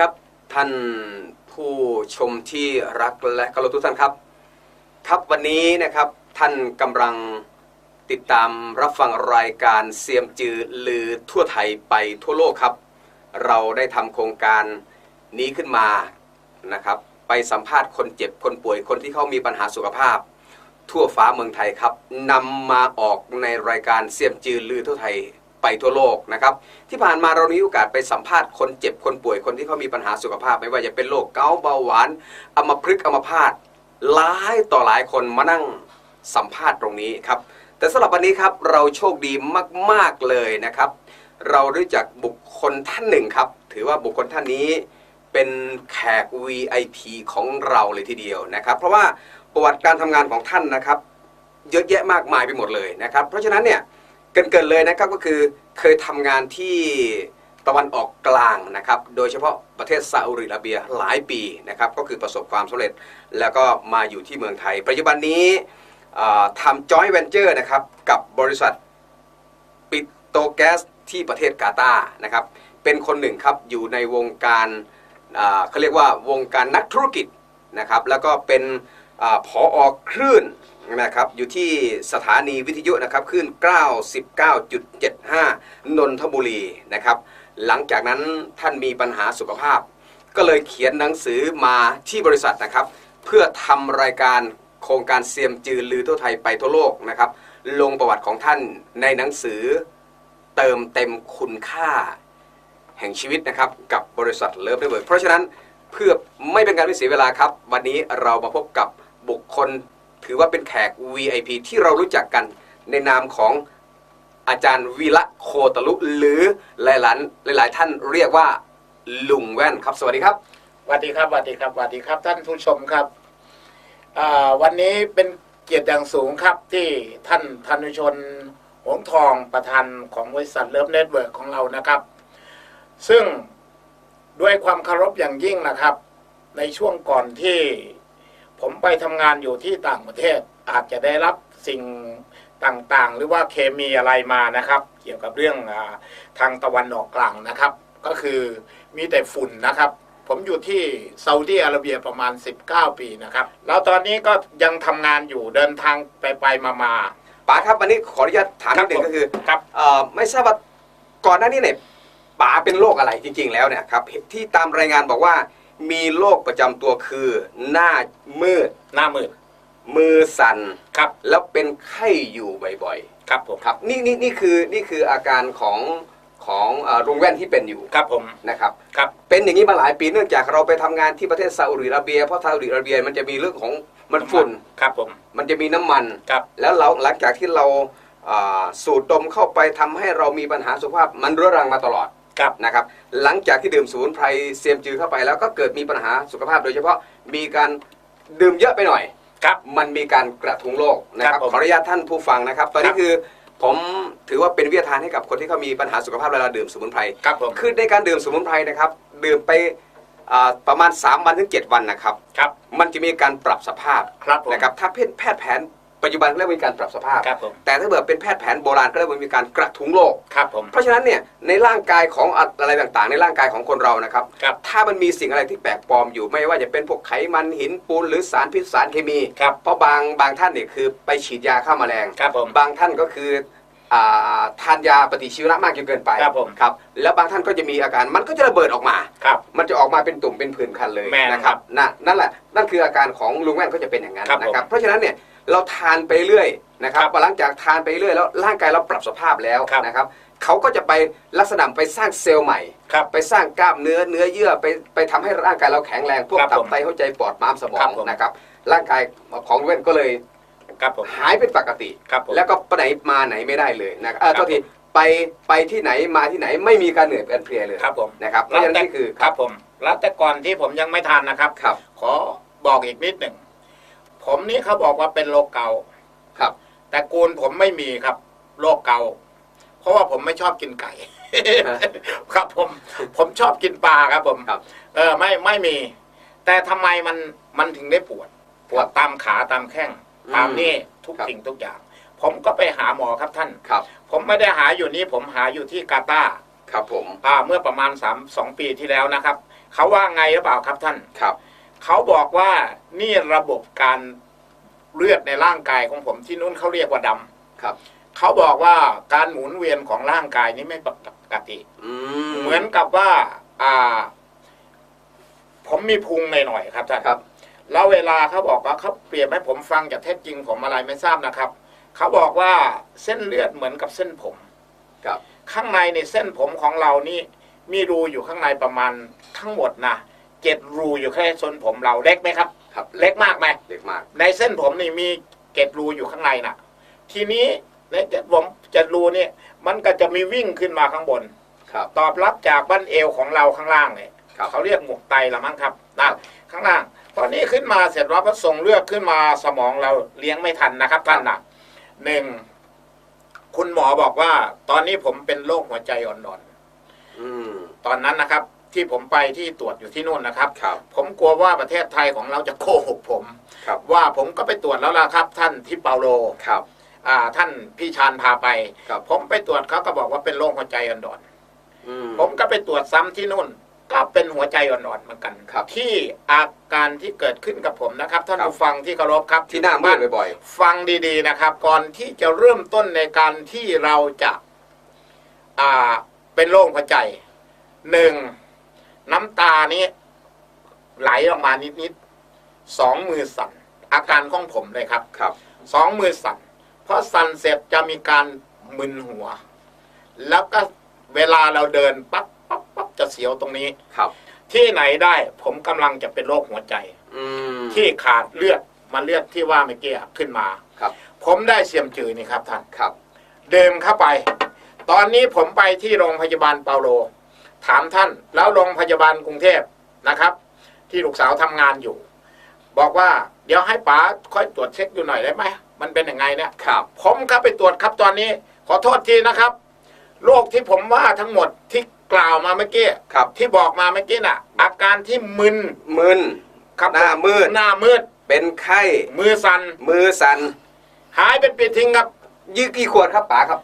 ครับ ท่านผู้ชมที่รักและเคารพทุกท่านครับ ครับวันนี้นะครับท่านกำลังติดตามรับฟังรายการเสียมจือลือทั่วไทยไปทั่วโลกครับ เราได้ทำโครงการนี้ขึ้นมานะครับ ไปสัมภาษณ์คนเจ็บคนป่วยคนที่เขามีปัญหาสุขภาพ ทั่วฟ้าเมืองไทยครับนำมาออกในรายการเสียมจือลือทั่วไทย ไปทั่วโลกนะครับที่ผ่านมาเรามีโอกาสไปสัมภาษณ์คนเจ็บคนป่วยคนที่เขามีปัญหาสุขภาพ ไม่ว่าจะเป็นโรคเกาต์เบาหวานอัมพฤกษ์อัมพาตหลายต่อหลายคนมานั่งสัมภาษณ์ตรงนี้ครับแต่สำหรับวันนี้ครับเราโชคดีมาก ๆเลยนะครับ เรารู้จักบุคคลท่านหนึ่งครับ ถือว่าบุคคลท่านนี้เป็นแขก VIP ของเราเลยทีเดียวนะครับ เพราะว่าประวัติการทำงานของท่านนะครับ เยอะแยะมากมายไปหมดเลยนะครับ เพราะฉะนั้นเนี่ย เกินๆเลยนะครับก็คือเคยทำงานที่ตะวันออกกลางนะครับ โดยเฉพาะประเทศซาอุดิอาระเบียหลายปีนะครับ ก็คือประสบความสำเร็จแล้วก็มาอยู่ที่เมืองไทย ปัจจุบันนี้ทำจอยเวนเจอร์นะครับกับบริษัทปิโตแก๊สที่ประเทศกาตาร์นะครับ เป็นคนหนึ่งครับอยู่ในวงการเขาเรียกว่าวงการนักธุรกิจนะครับ แล้วก็เป็น ผออคลื่นนะครับอยู่ที่สถานีวิทยุนะครับคลื่น99.75 นนทบุรีนะครับ หลังจากนั้นท่านมีปัญหาสุขภาพ ก็เลยเขียนหนังสือมาที่บริษัทนะครับ เพื่อทำรายการโครงการเซียมจือลือทั่วไทยไปทั่วโลกนะครับ ลงประวัติของท่านในหนังสือเติมเต็มคุณค่าแห่งชีวิตนะครับ กับบริษัทเลิฟเดเวิร์เพราะฉะนั้นเพื่อไม่เป็นการไม่เสียเวลาครับ วันนี้เรามาพบกับ บุคคลถือว่าเป็นแขก VIP ที่เรารู้จักกันในนามของอาจารย์วีระโคตลุ หรือหลายๆหลาย ๆ ท่านเรียกว่าลุงแว่นครับ สวัสดีครับสวัสดีครับสวัสดีครับสวัสดีครับ ท่านผู้ชมครับวันนี้เป็นเกียรติอย่างสูงครับที่ท่านธนุชนหงทองประธานของบริษัทเลิฟเน็ตเวิร์กของเรานะครับ ซึ่งด้วยความเคารพอย่างยิ่งนะครับ ในช่วงก่อนที่ ผมไปทำงานอยู่ที่ต่างประเทศอาจจะได้รับสิ่งต่างๆ หรือว่าเคมีอะไรมานะครับ เกี่ยวกับเรื่องอาทางตะวันออกกลางนะครับ ก็คือมีแต่ฝุ่นนะครับ ผมอยู่ที่ซาอุดีอาระเบียประมาณ 19 ปีนะครับ แล้วตอนนี้ก็ยังทำงานอยู่เดินทางไปไปมามาป๋าครับวันนี้ขออนุญาตถามนิดหนึ่งครับผมก็คือครับเอ่อไม่ทราบว่าก่อนหน้านี้เนี่ยป๋าเป็นโรคอะไรจริง ๆ แล้วเนี่ยครับที่ตามรายงานบอกว่า มีโรคประจำตัวคือ หน้ามืด หน้ามืดมือสั่น ครับ แล้วเป็นไข้อยู่บ่อยครับผมๆ ครับ นี่นี่นี่คือนี่คืออาการของของเอ่อลุงแว่นที่เป็นอยู่ครับผมนะครับ ครับ เป็นอย่างนี้มาหลายปีเนื่องจากเราไปทำงานที่ประเทศซาอุดิอาระเบีย เพราะซาอุดิอาระเบียมันจะมีเรื่องของมันฝุ่น ครับผม มันจะมีน้ำมัน ครับ แล้วเราหลังจากที่เราอ่าสูดดมเข้าไปทำให้เรามีปัญหาสุขภาพมันเรื้อรังมาตลอด ครับนะครับหลังจากที่ดื่มสมุนไพรเซียมจือเข้าไปแล้วก็เกิดมีปัญหาสุขภาพโดยเฉพาะมีการดื่มเยอะไปหน่อย ครับ มันมีการกระทุ้งโลกนะคครัรับบผมขออนุญาตท่านผู้ฟังนะครับ ตอนนี้ครับ คือผมถือว่าเป็นวิทยาทานให้กับคนที่เขามีปัญหาสุขภาพเวลาดื่มสมุนไพร ครับผมคือในการดื่มสมุนไพรนะครับ ดื่มไปอ่าประมาณ 3 วันถึง 7 วันนะครับ ครับมันจะมีการปรับสภาพครับผม นะครับถ้าเป็นแพทย์แผน ปัจจุบันเรียกว่ามีการปรับสภาพ ครับผมแต่ถ้าเกิดเป็นแพทย์แผนโบราณก็เรียกว่ามีการกระทุ้งโลกครับผม เพราะฉะนั้นเนี่ยในร่างกายของอะไรต่างๆ ในร่างกายของคนเรานะครับ ครับถ้ามันมีสิ่งอะไรที่แปลกปลอมอยู่ไม่ว่าจะเป็นพวกไขมันหินปูนหรือสารพิษสารเคมี ครับ เพราะบางบางท่านเนี่ยคือไปฉีดยาฆ่าแมลง ครับผม บางท่านก็คืออ่าทานยาปฏิชีวนะมากจนเกินไปครับผม ครับแล้วบางท่านก็จะมีอาการมันก็จะระเบิดออกมา ครับ มันจะออกมาเป็นตุ่มเป็นผื่นคันเลยแม่นนะคครัรับบน่ะนั่นแหละนั่นคืออาการของลุงแว่นก็จะเป็นอย่างนั้นครับนะครับผมเพราะฉะนั้นเนี่ย เราทานไปเรื่อยนะครับครับพอหลังจากทานไปเรื่อยแล้วร่างกายเราปรับสภาพแล้วครับนะครับเขาก็จะไปลักษณะไปสร้างเซลล์ใหม่ครับไปสร้างกล้ามเนื้อเนื้อเยื่อไปไปทำให้ร่างกายเราแข็งแรงพวกครับตับผมไตหัวใจปอดม้ามสมอครังบผมนะครับร่างกายของลุงแว่นก็เลยครับผมหายเป็นปกติครับผมแล้วก็ไปไหนมาไหนไม่ได้เลยนะครับเออครับโทษทีไปไปที่ไหนมาที่ไหนไม่มีการเหนื่อยการเพลียเลยครับผมนะครับเพราะฉะนั้นนี่คือครับผมแล้วแต่ก่อนที่ผมยังไม่ทานนะครับครับขอบอกอีกนิดหนึ่ง ผมนี่เขาบอกว่าเป็นโรคเกาต์ครับ แต่กูลผมไม่มีครับโรคเกาต์เพราะว่าผมไม่ชอบกินไก่ ครับผม ผมชอบกินปลาครับผมครับ เออไม่ไม่มี แต่ทำไมมันมันถึงได้ปวด ปวดตามขาตามแข้งอืมตามนี่ทุกครับสิ่งทุกอย่าง ผมก็ไปหาหมอครับท่านครับ ผมไม่ได้หาอยู่นี่ผมหาอยู่ที่กาตาร์ครับผมอ่าเมื่อประมาณ3 2ปีที่แล้วนะครับเขาว่าไงหรือเปล่าครับท่านครับ เขาบอกว่านี่ระบบการเลือดในร่างกายของผมที่นู้นเขาเรียกว่าดำครับ เขาบอกว่าการหมุนเวียนของร่างกายนี้ไม่ปกติอืมเหมือนกับว่าอ่า ผมมีพุงหน่อยๆครับท่านครับ แล้วเวลาเขาบอกว่าเขาเปรียบให้ผมฟังจากเท็จจริงผมอะไรไม่ทราบนะครับ เขาบอกว่าเส้นเลือดเหมือนกับเส้นผมครับ ข้างในในเส้นผมของเรานี่มีรูอยู่ข้างในประมาณทั้งหมดนะ เจ็ดรูอยู่แค่ส้นผมเราเล็กไหมครับ ครับเล็กมากไหมเล็กมาก ในเส้นผมนี่มีเกล็ดรูอยู่ข้างในน่ะ ทีนี้ในเกล็ดผมเจ็ดรูเนี่ย มันก็จะมีวิ่งขึ้นมาข้างบน ครับ ตอบรับจากบั้นเอวของเราข้างล่างเนี่ยครับ เขาเรียกหมวกไตละมั้งครับนะข้างล่างตอนนี้ขึ้นมาเสร็จแล้วก็ส่งเลือดขึ้นมาสมองเราเลี้ยงไม่ทันนะครับท่านนะหนึ่งคุณหมอบอกว่า ตอนนี้ผมเป็นโรคหัวใจอ่อนอืมๆตอนนั้นนะครับ ที่ผมไปที่ตรวจอยู่ที่นู่นนะครับ ครับ ผมกลัวว่าประเทศไทยของเราจะโกหกผม ครับ ว่าผมก็ไปตรวจแล้วล่ะครับ ท่านที่เปาโลครับ อ่าท่านพี่ชานพาไป ครับ ผมไปตรวจเขาก็บอกว่าเป็นโรคหัวใจอ่อนอืมๆผมก็ไปตรวจซ้ำที่นู่น ก็เป็นหัวใจอ่อนๆเหมือนกันครับที่อาการที่เกิดขึ้นกับผมนะครับท่านครับ ผู้ฟังที่เคารพครับที่หน้ามืดบ่อยฟังดีๆนะครับ ก่อนที่จะเริ่มต้นในการที่เราจะอ่าเป็นโรคหัวใจหนึ่ง น้ำตานี้ไหลออกมานิดๆสองมือสั่นอาการของผมเลยครับๆครับสองมือสั่นเพราะสั่นเสร็จจะมีการมึนหัว แล้วก็เวลาเราเดินปั๊บปั๊บปั๊บจะเสียวตรงนี้ครับ ที่ไหนได้ผมกำลังจะเป็นโรคหัวใจ อืมที่ขาดเลือดมาเลือดที่ว่าเมื่อกี้ขึ้นมาครับ ผมได้เสียมจือนี่ครับท่านครับ เดิมเข้าไป ตอนนี้ผมไปที่โรงพยาบาลเปาโล ถามท่าน แล้วโรงพยาบาลกรุงเทพนะครับ ที่ลูกสาวทำงานอยู่ บอกว่าเดี๋ยวให้ป๋าค่อยตรวจเช็คดูหน่อยได้ไหมมันเป็นยังไงเนี่ยครับผมก็ไปตรวจครับตอนนี้ ขอโทษทีนะครับโรคที่ผมว่าทั้งหมดที่กล่าวมาเมื่อกี้ครับ ที่บอกมาเมื่อกี้น่ะ อาการที่มึนมึนครับหน้ามืดหน้ามืด เป็นไข้มือสั่นมือสั่นหายเป็นปิดทิ้งครับยี่กี่ขวดครับป๋าครับ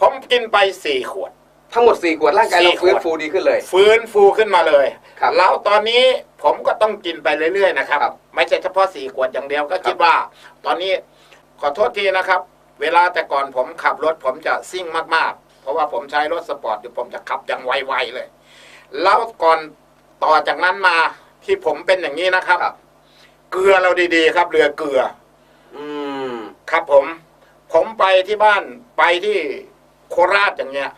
ผมกินไปสี่ขวด ทั้งหมดสี่ขวดร่างกายเราสี่ขวด ฟื้นฟูดีขึ้นเลย ฟื้นฟูขึ้นมาเลย ครับแล้วตอนนี้ผมก็ต้องกินไปเรื่อยๆนะครับ ครับไม่ใช่เฉพาะสี่ขวดอย่างเดียวก็ครับคิดว่า ตอนนี้ขอโทษทีนะครับ เวลาแต่ก่อนผมขับรถผมจะซิ่งมากๆ เพราะว่าผมใช้รถสปอร์ตอยู่ผมจะขับอย่างไวๆเลย แล้วก่อนต่อจากนั้นมาที่ผมเป็นอย่างนี้นะครับ ครับ เกลือเราดีๆ ครับเรือเกลือ อืม ครับผม ผมไปที่บ้านไปที่โคราชอย่างเงี้ย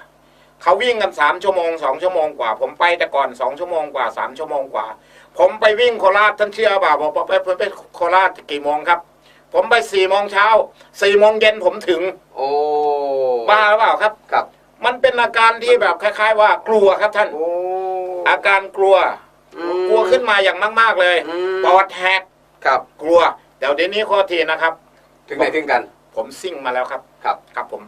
เขาวิ่งกันสามชั่วโมงสองชั่วโมงกว่า ผมไปแต่ก่อนสองชั่วโมงกว่าสามชั่วโมงกว่า ผมไปวิ่งโคราชท่านเชื่อเปล่าผมไปไปไปโคราชกี่โมงครับ ผมไปสี่โมงเช้าสี่โมงเย็นผมถึง โอ้บ้าหรือเปล่าครับครับ มันเป็นอาการที่แบบคล้าย ๆ ว่ากลัวครับท่านโอ้อาการกลัวอืมกลัวขึ้นมาอย่างมาก ๆเลยอืมปอดแหกครับ กลัวแต่เดี๋ยวนี้ข้อทีนะครับ ถึงไหนถึงกัน ผมซิ่งมาแล้วครับครับ ครับผม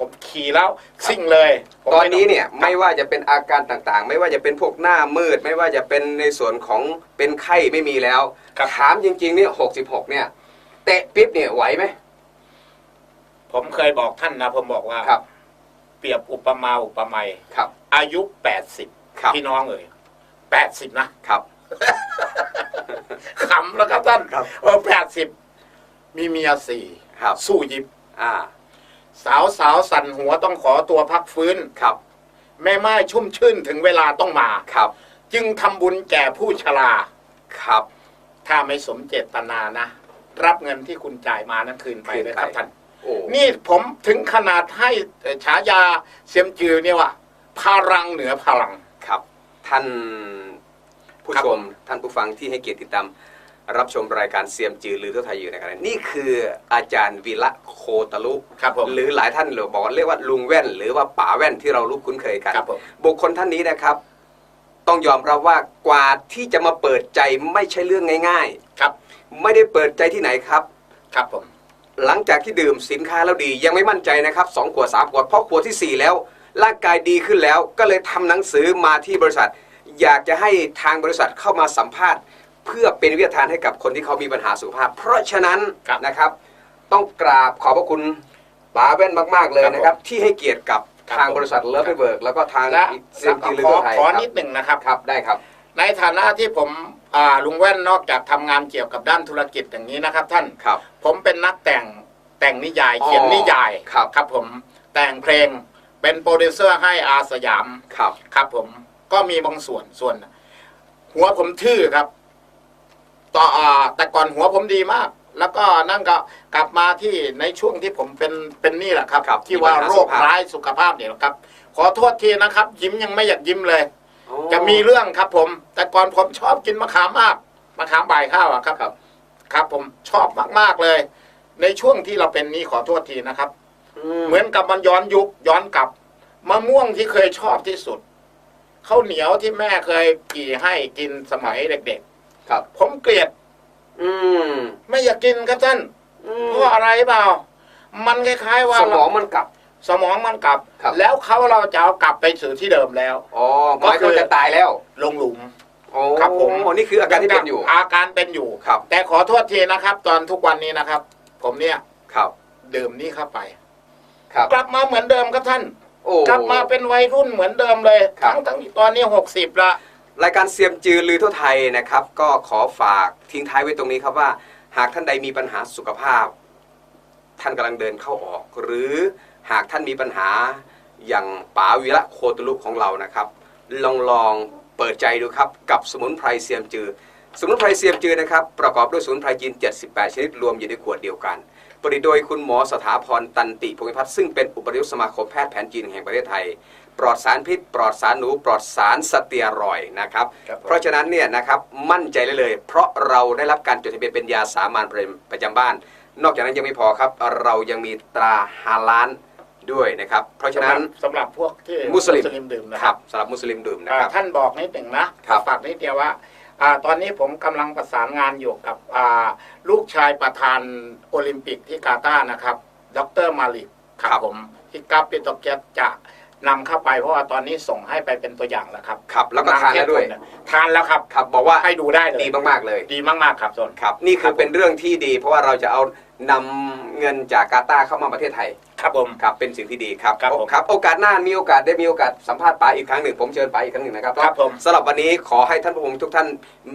ผมผมขี่แล้วซิ่งเลยผมตอนไม่งนี้เนี่ยไม่ว่าจะเป็นอาการต่างๆ ไม่ว่าจะเป็นพวกหน้ามืด ไม่ว่าจะเป็นในส่วนของเป็นไข้ไม่มีแล้วครับถามจริงๆเนี่ยหกสิบหกเนี่ยเตะปิ๊บเนี่ยไหวไหม ผมเคยบอกท่านนะผมบอกว่าครับ เปรียบอุปมาอุปไมยครับ อายุแปดสิบครับ พี่น้องเอ่ยแปดสิบนะ ครับ ขำแล้วครับท่านครับ เออแปดสิบมีเมียสี่ครับ สู้ยิบอ่า สาวสาวสั่นหัวต้องขอตัวพักฟื้นครับ แม่ไม้ชุ่มชื่นถึงเวลาต้องมาครับ จึงทำบุญแก่ผู้ชราครับ ถ้าไม่สมเจตนานะ รับเงินที่คุณจ่ายมานั้นคืนไปคืนเลยไปครับท่านโอ้นี่ผมถึงขนาดให้เอ่อฉายาเซียมจือเนี่ยว่าพลังเหนือพลังครับ ท่านผู้ครับชผมมท่านผู้ฟังที่ให้เกียรติติดตาม รับชมรายการเซียมจือหรือทั่วไทยอยู่ในขณะนี้นี่คืออาจารย์วีระโคตลุครับผมหรือหลายท่านเราบอกว่าเรียกว่าลุงแว่น หรือว่าป๋าแว่นที่เรารู้คุ้นเคยกันครับผมบุคคลท่านนี้นะครับ ต้องยอมรับว่ากว่าที่จะมาเปิดใจไม่ใช่เรื่องง่ายครับๆไม่ได้เปิดใจที่ไหนครับครับผมหลังจากที่ดื่มสินค้าแล้วดียังไม่มั่นใจนะครับสองขวดสามขวดเพราะขวดที่สี่แล้วร่างกายดีขึ้นแล้วก็เลยทำหนังสือมาที่บริษัท อยากจะให้ทางบริษัทเข้ามาสัมภาษณ์เพื่อเป็นวิทยาทานให้กับคนที่เขามีปัญหาสุขภาพ เพราะฉะนั้นครับนะครับ ต้องกราบขอบพระคุณป๋าแว่นมาก ๆ เลยนะครับ ที่ให้เกียรติกับครับทางบริษัทเลิฟเบิร์กแล้วก็ทางและเซียมจีลืขออไทยขอครับนิดหนึ่งนะครับ ครับได้ครับ ในฐานะที่ผมอ่าลุงแว่นนอกจากทำงานเกี่ยวกับด้านธุรกิจอย่างนี้นะครับ ท่าน ครับ ผมเป็นนักแต่งแต่งนิยายเขียนอ๋อนิยายครับ ครับผมแต่งเพลงเป็นโปรดิวเซอร์ให้อาสยามครับ ครับผมก็มีบางส่วนส่วน หัวผมทื่อครับ ต่ออ่าแต่ก่อนหัวผมดีมาก แล้วก็นั่นก็กลับมาที่ในช่วงที่ผมเป็นเป็นนี่แหละครับครับที่ว่ามีปัญหาโรสุคขภาพร้ายสุขภาพเนี่ยแหละครับ ขอโทษทีนะครับ ยิ้มยังไม่อยากยิ้มเลยอ๋อจะมีเรื่องครับผม แต่ก่อนผมชอบกินมะขามมากมะขามบ่ายข้าวอะครับ ครับ ครับผมชอบมากๆเลย ในช่วงที่เราเป็นนี้ขอโทษทีนะครับ เหมือนกับมันย้อนยุคย้อนกลับมะม่วงที่เคยชอบที่สุดข้าวเหนียวที่แม่เคยกี่ให้กินสมัยเด็ก ครับๆผมเกลียด อืม ไม่อยากกินครับท่านอืมเพราะอะไรเปล่า มันคล้ายๆว่าสมองมันกลับ สมองมันกลับ ครับ แล้วเขาเราจะเอากลับไปสู่ที่เดิมแล้ว อ๋อหมายความจะตายแล้วลงหลุม โอ้ครับผมนี่คืออาการที่เป็นอยู่ อาการเป็นอยู่ ครับ แต่ขอโทษทีนะครับ ตอนทุกวันนี้นะครับ ผมเนี่ยครับ ดื่มนี่เข้าไป ครับ กลับมาเหมือนเดิมครับท่าน โอ้ กลับมาเป็นวัยรุ่นเหมือนเดิมเลย ครับ ทั้งทั้งที่ตอนนี้หกสิบละ รายการเสียมจือลือทั่วไทยนะครับ ก็ขอฝากทิ้งท้ายไว้ตรงนี้ครับว่า หากท่านใดมีปัญหาสุขภาพ ท่านกำลังเดินเข้าออก หรือหากท่านมีปัญหาอย่างป๋าวีระโคตุลุของเรานะครับ ลองลองเปิดใจดูครับ กับสมุนไพรเสียมจือ สมุนไพรเสียมจือนะครับ ประกอบด้วยสมุนไพรจีน 78 ชนิดรวมอยู่ในขวดเดียวกันผลิตโดยคุณหมอสถาพรตันติพงศ์พัฒน์ซึ่งเป็นอุปนายกสมาคมแพทย์แผนจีนแห่งประเทศไทย ปลอดสารพิษ ปลอดสารหนู ปลอดสารสเตียรอยด์นะครับ ครับผม เพราะฉะนั้นเนี่ยนะครับมั่นใจเลยเลย เพราะเราได้รับการจดทะเบียนเป็นยาสามัญประจำบ้าน นอกจากนั้นยังไม่พอครับ เรายังมีตราฮาลานด้วยนะครับ เพราะฉะนั้นสำหรับพวกที่มุสลิม ดื่มนะคครัรับบสำหรับมุสลิมดื่มนะอ่าครับ ท่านบอกนิดหนึ่งนะครับ ฝากนิดเดียวว่าอ่าตอนนี้ผมกำลังประสานงานอยู่กับอ่าลูกชายประธานโอลิมปิกที่กาตาร์นะครับ ดรมาลิกคครัรับบผมที่กราฟปิโตรเกตจะ นำเข้าไปเพราะว่าตอนนี้ส่งให้ไปเป็นตัวอย่างแล้วครับครับแล้วก็ทานแล้วด้วย ทานแล้วครับครับบอกว่าให้ดูได้เลยดีมากๆเลย ดีมากๆครับส่วนครับ นี่คือเป็นเรื่องที่ดี เพราะว่าเราจะเอานำเงินจากกาตาร์เข้ามาประเทศไทย ครับผมครับเป็นสิ่งที่ดีครับครับผมครับ โอกาสหน้ามีโอกาสได้มีโอกาสสัมภาษณ์ป๋าอีกครั้งหนึ่งผมเชิญป๋าอีกครั้งหนึ่งนะครับครับผมสำหรับวันนี้ขอให้ท่านผู้ชมทุกท่าน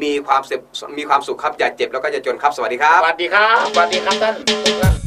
มีความสุขมีความสุขครับอย่าเจ็บแล้วก็อย่าจนครับสวัสดีครับสวัสดีครับสวัสดีครับท่าน